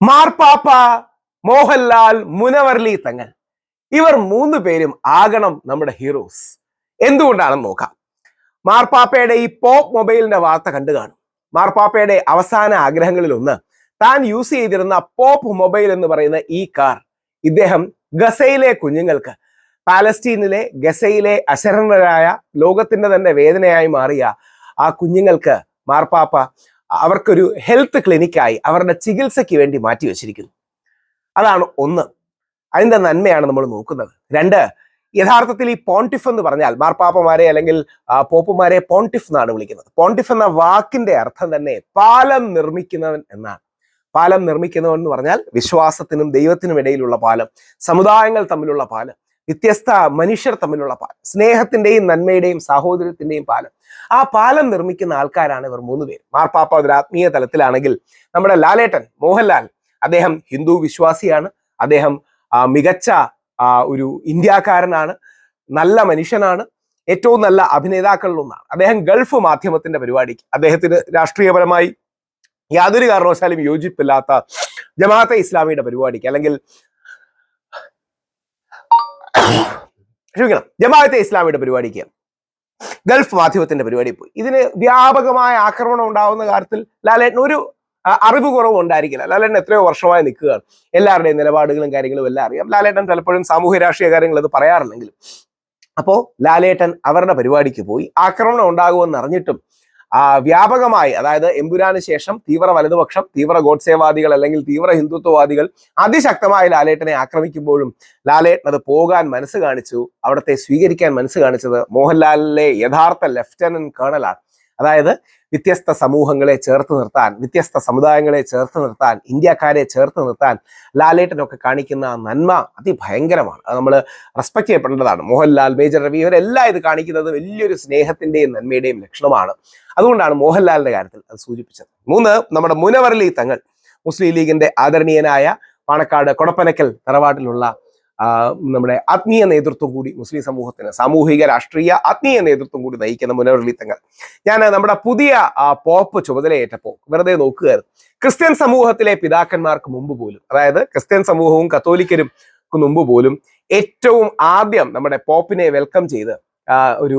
മാർപ്പാപ്പ മോഹൻലാൽ മുനവർലി തങ്ങൾ. ഇവർ മൂന്ന് പേരും ആകണം നമ്മുടെ ഹീറോസ് എന്തുകൊണ്ടാണെന്ന് നോക്കാം. മാർപ്പാപ്പയുടെ ഈ പോപ്പ് മൊബൈലിന്റെ വാർത്ത കണ്ടു കാണും. മാർപ്പാപ്പയുടെ അവസാന ആഗ്രഹങ്ങളിൽ ഒന്ന് താൻ യൂസ് ചെയ്തിരുന്ന പോപ്പ് മൊബൈൽ എന്ന് പറയുന്ന ഈ കാർ ഇദ്ദേഹം ഗസയിലെ കുഞ്ഞുങ്ങൾക്ക് പാലസ്റ്റീനിലെ ഗസയിലെ അശരണരായ ലോകത്തിന്റെ തന്നെ വേദനയായി മാറിയ ആ കുഞ്ഞുങ്ങൾക്ക് മാർപ്പാപ്പ അവർക്കൊരു ഹെൽത്ത് ക്ലിനിക്കായി അവരുടെ ചികിത്സയ്ക്ക് വേണ്ടി മാറ്റി വെച്ചിരിക്കുന്നു. അതാണ് ഒന്ന്. അതിന്റെ നന്മയാണ് നമ്മൾ നോക്കുന്നത്. രണ്ട് യഥാർത്ഥത്തിൽ ഈ പോണ്ടിഫ് എന്ന് പറഞ്ഞാൽ മാർപ്പാപ്പമാരെ അല്ലെങ്കിൽ പോപ്പുമാരെ പോണ്ടിഫ് എന്നാണ് വിളിക്കുന്നത്. പോണ്ടിഫ് എന്ന വാക്കിന്റെ അർത്ഥം തന്നെ പാലം നിർമ്മിക്കുന്നവൻ എന്നാണ്. പാലം നിർമ്മിക്കുന്നവൻ എന്ന് പറഞ്ഞാൽ വിശ്വാസത്തിനും ദൈവത്തിനും ഇടയിലുള്ള പാലം സമുദായങ്ങൾ തമ്മിലുള്ള പാലം. വ്യത്യസ്ത മനുഷ്യർ തമ്മിലുള്ള പാലം. സ്നേഹത്തിന്റെയും നന്മയുടെയും സാഹോദര്യത്തിന്റെയും പാലം. ആ പാലം നിർമ്മിക്കുന്ന ആൾക്കാരാണ് ഇവർ മൂന്ന് പേര്. മാർപ്പാപ്പ ഒരു ആത്മീയ തലത്തിലാണെങ്കിൽ നമ്മുടെ ലാലേട്ടൻ മോഹൻലാൽ അദ്ദേഹം ഹിന്ദു വിശ്വാസിയാണ്. അദ്ദേഹം മികച്ച ഒരു ഇന്ത്യക്കാരനാണ്. നല്ല മനുഷ്യനാണ്. ഏറ്റവും നല്ല അഭിനേതാക്കളിൽ ഒന്നാണ് അദ്ദേഹം ഗൾഫ് മാധ്യമത്തിന്റെ പരിപാടിക്ക് അദ്ദേഹത്തിന് രാഷ്ട്രീയപരമായി യാതൊരു കാരണവശാലും യോജിപ്പില്ലാത്ത ജമാഅത്തെ ഇസ്ലാമിയുടെ പരിപാടിക്ക് അല്ലെങ്കിൽ ക്ഷമിക്കണം. ജമാഅത്തെ ഇസ്ലാമിയുടെ പരിപാടിക്ക് ഗൾഫ് മാധ്യമത്തിന്റെ പരിപാടി പോയി. ഇതിന് വ്യാപകമായ ആക്രമണം ഉണ്ടാകുന്ന കാര്യത്തിൽ ലാലേട്ടൻ ഒരു അറിവ് കുറവ് ഉണ്ടായിരിക്കില്ല. ലാലേട്ടൻ എത്രയോ വർഷമായി നിൽക്കുകയാണ്. എല്ലാവരുടെയും നിലപാടുകളും കാര്യങ്ങളും എല്ലാം അറിയാം. ലാലേട്ടൻ പലപ്പോഴും സാമൂഹ്യ രാഷ്ട്രീയ കാര്യങ്ങൾ അത് പറയാറില്ലെങ്കിലും. അപ്പോ ലാലേട്ടൻ അവരുടെ പരിപാടിക്ക് പോയി ആക്രമണം ഉണ്ടാകുമെന്ന് അറിഞ്ഞിട്ടും വ്യാപകമായി അതായത് എമ്പുരാന് ശേഷം തീവ്ര വലതുപക്ഷം തീവ്ര ഗോഡ്സേവാദികൾ അല്ലെങ്കിൽ തീവ്ര ഹിന്ദുത്വവാദികൾ അതിശക്തമായി ലാലേട്ടനെ ആക്രമിക്കുമ്പോഴും ലാലേട്ടൻ അത് പോകാൻ മനസ്സ് കാണിച്ചു. അവിടത്തെ സ്വീകരിക്കാൻ മനസ്സ് കാണിച്ചത് മോഹൻലാലിലെ യഥാർത്ഥ ലെഫ്റ്റനന്റ് കേണലാണ് അതായത് വ്യത്യസ്ത സമൂഹങ്ങളെ ചേർത്ത് നിർത്താൻ വ്യത്യസ്ത സമുദായങ്ങളെ ചേർത്ത് നിർത്താൻ ഇന്ത്യക്കാരെ ചേർത്ത് നിർത്താൻ ലാലേട്ടനൊക്കെ കാണിക്കുന്ന നന്മ അതിഭയങ്കരമാണ്. അത് നമ്മൾ റെസ്പെക്ട് ചെയ്യപ്പെടേണ്ടതാണ്. മോഹൻലാൽ മേജർ രവി ഇവരെല്ലാം ഇത് കാണിക്കുന്നത് വലിയൊരു സ്നേഹത്തിന്റെയും നന്മയുടെയും ലക്ഷണമാണ്. അതുകൊണ്ടാണ് മോഹൻലാലിന്റെ കാര്യത്തിൽ അത് സൂചിപ്പിച്ചത്. മൂന്ന് നമ്മുടെ മുനവർലി തങ്ങൾ മുസ്ലിം ലീഗിന്റെ ആദരണീയനായ പാണക്കാട് കൊടപ്പനക്കൽ തറവാട്ടിലുള്ള നമ്മുടെ ആത്മീയ നേതൃത്വം കൂടി മുസ്ലിം സമൂഹത്തിന് സാമൂഹിക രാഷ്ട്രീയ ആത്മീയ നേതൃത്വം കൂടി നയിക്കുന്ന തങ്ങൾ ഞാൻ നമ്മുടെ പുതിയ പോപ്പ് ചുമതലയേറ്റപ്പോൾ വെറുതെ നോക്കുകയായിരുന്നു. ക്രിസ്ത്യൻ സമൂഹത്തിലെ പിതാക്കന്മാർക്ക് മുമ്പ് പോലും അതായത് ക്രിസ്ത്യൻ സമൂഹവും കത്തോലിക്കരും ക്ക് മുമ്പ് പോലും ഏറ്റവും ആദ്യം നമ്മുടെ പോപ്പിനെ വെൽക്കം ചെയ്ത് ഒരു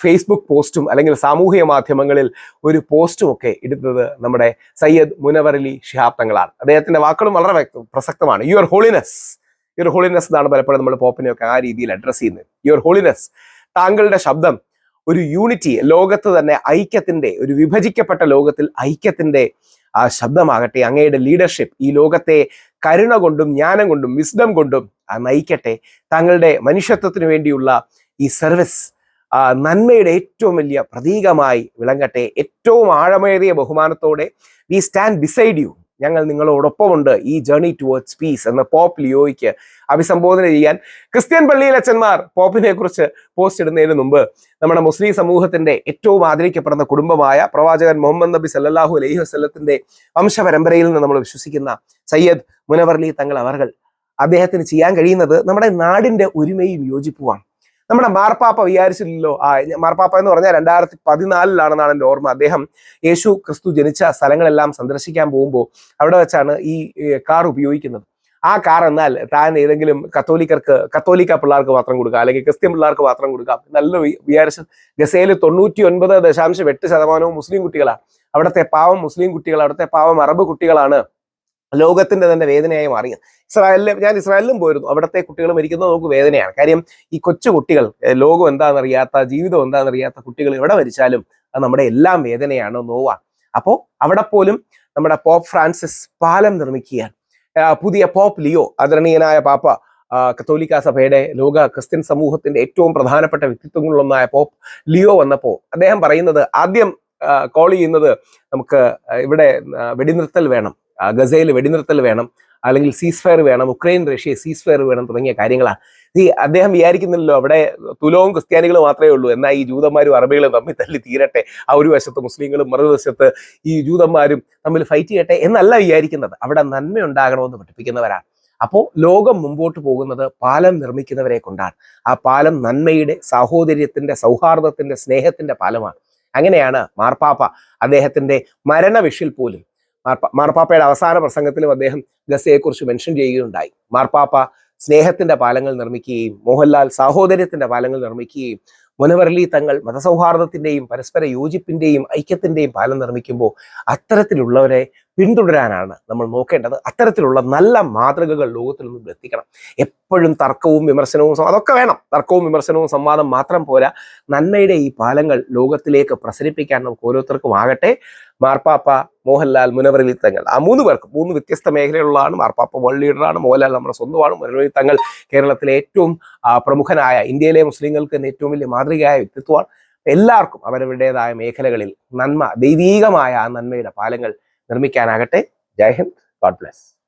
ഫേസ്ബുക്ക് പോസ്റ്റും അല്ലെങ്കിൽ സാമൂഹിക മാധ്യമങ്ങളിൽ ഒരു പോസ്റ്റും ഒക്കെ ഇടുന്നത് നമ്മുടെ സയ്യദ് മുനവറലി ഷിഹാബ് തങ്ങളാണ്. അദ്ദേഹത്തിന്റെ വാക്കുകളും വളരെ പ്രസക്തമാണ്. യുവർ ഹോളിനെസ് യുവർ ഹോളിനെസ് എന്നാണ് പലപ്പോഴും നമ്മൾ പോപ്പിനെയൊക്കെ ആ രീതിയിൽ അഡ്രസ് ചെയ്യുന്നത്. യുവർ ഹോളിനെസ് താങ്കളുടെ ശബ്ദം ഒരു യൂണിറ്റി ലോകത്ത് തന്നെ ഐക്യത്തിന്റെ ഒരു വിഭജിക്കപ്പെട്ട ലോകത്തിൽ ഐക്യത്തിന്റെ ആ ശബ്ദമാകട്ടെ അങ്ങയുടെ ലീഡർഷിപ്പ് ഈ ലോകത്തെ കരുണ കൊണ്ടും ജ്ഞാനം കൊണ്ടും വിസ്ഡം കൊണ്ടും നയിക്കട്ടെ. താങ്കളുടെ മനുഷ്യത്വത്തിന് വേണ്ടിയുള്ള ഈ സർവീസ് നന്മയുടെ ഏറ്റവും വലിയ പ്രതീകമായി വിളങ്ങട്ടെ. ഏറ്റവും ആഴമേറിയ ബഹുമാനത്തോടെ വി സ്റ്റാൻഡ് ബിസൈഡ് യു ഞങ്ങൾ നിങ്ങളോടൊപ്പമുണ്ട്. ഈ ജേർണി ടുവേർഡ്സ് പീസ് എന്ന പോപ്പ് ലിയോയ്ക്ക് അഭിസംബോധന ചെയ്യാൻ ക്രിസ്ത്യൻ പള്ളിയിലെ അച്ഛന്മാർ പോപ്പിനെ കുറിച്ച് പോസ്റ്റ് ഇടുന്നതിന് മുമ്പ് നമ്മുടെ മുസ്ലിം സമൂഹത്തിന്റെ ഏറ്റവും ആദരിക്കപ്പെടുന്ന കുടുംബമായ പ്രവാചകൻ മുഹമ്മദ് നബി സല്ലാഹു അലൈഹി വസ്ലത്തിന്റെ വംശപരമ്പരയിൽ നിന്ന് നമ്മൾ വിശ്വസിക്കുന്ന സയ്യദ് മുനവർലി തങ്ങൾ അവർ അദ്ദേഹത്തിന് ചെയ്യാൻ കഴിയുന്നത് നമ്മുടെ നാടിന്റെ ഒരുമയും യോജിപ്പുമാണ്. നമ്മുടെ മാർപ്പാപ്പ വിചാരിച്ചില്ലല്ലോ. ആ മാർപ്പാപ്പ എന്ന് പറഞ്ഞാൽ രണ്ടായിരത്തി പതിനാലിലാണെന്നാണ് എന്റെ ഓർമ്മ. അദ്ദേഹം യേശു ക്രിസ്തു ജനിച്ച സ്ഥലങ്ങളെല്ലാം സന്ദർശിക്കാൻ പോകുമ്പോൾ അവിടെ വെച്ചാണ് ഈ കാർ ഉപയോഗിക്കുന്നത്. ആ കാർ എന്നാൽ താൻ ഏതെങ്കിലും കത്തോലിക്കർക്ക് കത്തോലിക്ക പിള്ളേർക്ക് മാത്രം കൊടുക്കാം അല്ലെങ്കിൽ ക്രിസ്ത്യൻ പിള്ളേർക്ക് മാത്രം കൊടുക്കാം. നല്ല വിചാരിച്ച് ഗസയിൽ തൊണ്ണൂറ്റി ഒൻപത് ദശാംശം എട്ട് ശതമാനവും മുസ്ലിം കുട്ടികളാണ് അവിടുത്തെ പാവം മുസ്ലിം കുട്ടികൾ അവിടുത്തെ പാവം അറബ് കുട്ടികളാണ്. ലോകത്തിന്റെ തന്നെ വേദനയായി മാറിയത് ഇസ്രായേലിലെ ഞാൻ ഇസ്രായേലിലും പോയിരുന്നു. അവിടുത്തെ കുട്ടികൾ മരിക്കുന്നത് നമുക്ക് വേദനയാണ്. കാര്യം ഈ കൊച്ചു കുട്ടികൾ ലോകം എന്താണെന്നറിയാത്ത ജീവിതം എന്താണെന്നറിയാത്ത കുട്ടികൾ എവിടെ മരിച്ചാലും അത് നമ്മുടെ എല്ലാം വേദനയാണ് നോവ അപ്പോൾ അവിടെ പോലും നമ്മുടെ പോപ്പ് ഫ്രാൻസിസ് പാലം നിർമ്മിക്കുകയാണ്. പുതിയ പോപ്പ് ലിയോ ആദരണീയനായ പാപ്പ കത്തോലിക്ക സഭയുടെ ലോക ക്രിസ്ത്യൻ സമൂഹത്തിന്റെ ഏറ്റവും പ്രധാനപ്പെട്ട വ്യക്തിത്വങ്ങളിലൊന്നായ പോപ്പ് ലിയോ വന്നപ്പോൾ അദ്ദേഹം പറയുന്നത് ആദ്യം കോൾ ചെയ്യുന്നത് നമുക്ക് ഇവിടെ വെടിനിർത്തൽ വേണം. ഗസയിൽ വെടിനിർത്തൽ വേണം അല്ലെങ്കിൽ സീസ് ഫയർ വേണം ഉക്രൈൻ റഷ്യ സീസ് ഫയർ വേണം തുടങ്ങിയ കാര്യങ്ങളാണ് ഈ അദ്ദേഹം വിചാരിക്കുന്നില്ലല്ലോ അവിടെ തുലവും ക്രിസ്ത്യാനികളും മാത്രമേ ഉള്ളൂ എന്നാൽ ഈ ജൂതന്മാരും അറബികളും തമ്മിൽ തല്ലി തീരട്ടെ ആ ഒരു വശത്ത് മുസ്ലിങ്ങളും മറുവശത്ത് ഈ ജൂതന്മാരും തമ്മിൽ ഫൈറ്റ് ചെയ്യട്ടെ എന്നല്ല വിചാരിക്കുന്നത്. അവിടെ നന്മ ഉണ്ടാകണമെന്ന് പഠിപ്പിക്കുന്നവരാണ് അപ്പോൾ ലോകം മുമ്പോട്ട് പോകുന്നത് പാലം നിർമ്മിക്കുന്നവരെ കൊണ്ടാണ്. ആ പാലം നന്മയുടെ സാഹോദര്യത്തിന്റെ സൗഹാർദ്ദത്തിന്റെ സ്നേഹത്തിന്റെ പാലമാണ്. അങ്ങനെയാണ് മാർപ്പാപ്പ അദ്ദേഹത്തിന്റെ മരണവിഷിൽ പോലും മാർപ്പാപ്പയുടെ അവസാന പ്രസംഗത്തിലും അദ്ദേഹം ഗസയെക്കുറിച്ച് മെൻഷൻ ചെയ്യുകയുണ്ടായി. മാർപ്പാപ്പ സ്നേഹത്തിന്റെ പാലങ്ങൾ നിർമ്മിക്കുകയും മോഹൻലാൽ സാഹോദര്യത്തിന്റെ പാലങ്ങൾ നിർമ്മിക്കുകയും മുനവർലി തങ്ങൾ മതസൗഹാർദ്ദത്തിന്റെയും പരസ്പര യോജിപ്പിന്റെയും ഐക്യത്തിന്റെയും പാലം നിർമ്മിക്കുമ്പോൾ അത്തരത്തിലുള്ളവരെ പിന്തുടരാനാണ് നമ്മൾ നോക്കേണ്ടത്. അത്തരത്തിലുള്ള നല്ല മാതൃകകൾ ലോകത്തിൽ നിന്നും എത്തിക്കണം. എപ്പോഴും തർക്കവും വിമർശനവും അതൊക്കെ വേണം. തർക്കവും വിമർശനവും സംവാദം മാത്രം പോരാ. നന്മയുടെ ഈ പാലങ്ങൾ ലോകത്തിലേക്ക് പ്രസരിപ്പിക്കാൻ നമുക്ക് ഓരോരുത്തർക്കും ആകട്ടെ. മാർപ്പാപ്പ മോഹൻലാൽ മുനവരലി തങ്ങൾ ആ മൂന്ന് പേർക്ക് മൂന്ന് വ്യത്യസ്ത മേഖലകളിലാണ് മാർപ്പാപ്പ വേൾഡ് ലീഡറാണ് മോഹൻലാൽ നമ്മുടെ സ്വന്തമാണ്. മുനവരലി തങ്ങൾ കേരളത്തിലെ ഏറ്റവും പ്രമുഖനായ ഇന്ത്യയിലെ മുസ്ലിങ്ങൾക്ക് ഏറ്റവും വലിയ മാതൃകയായ വ്യക്തിത്വമാണ്. എല്ലാവർക്കും അവരവരുടേതായ മേഖലകളിൽ നന്മ ദൈവീകമായ ആ നന്മയുടെ പാലങ്ങൾ നിർമ്മിക്കാനാകട്ടെ. ജയ് ഹിന്ദ്. God bless.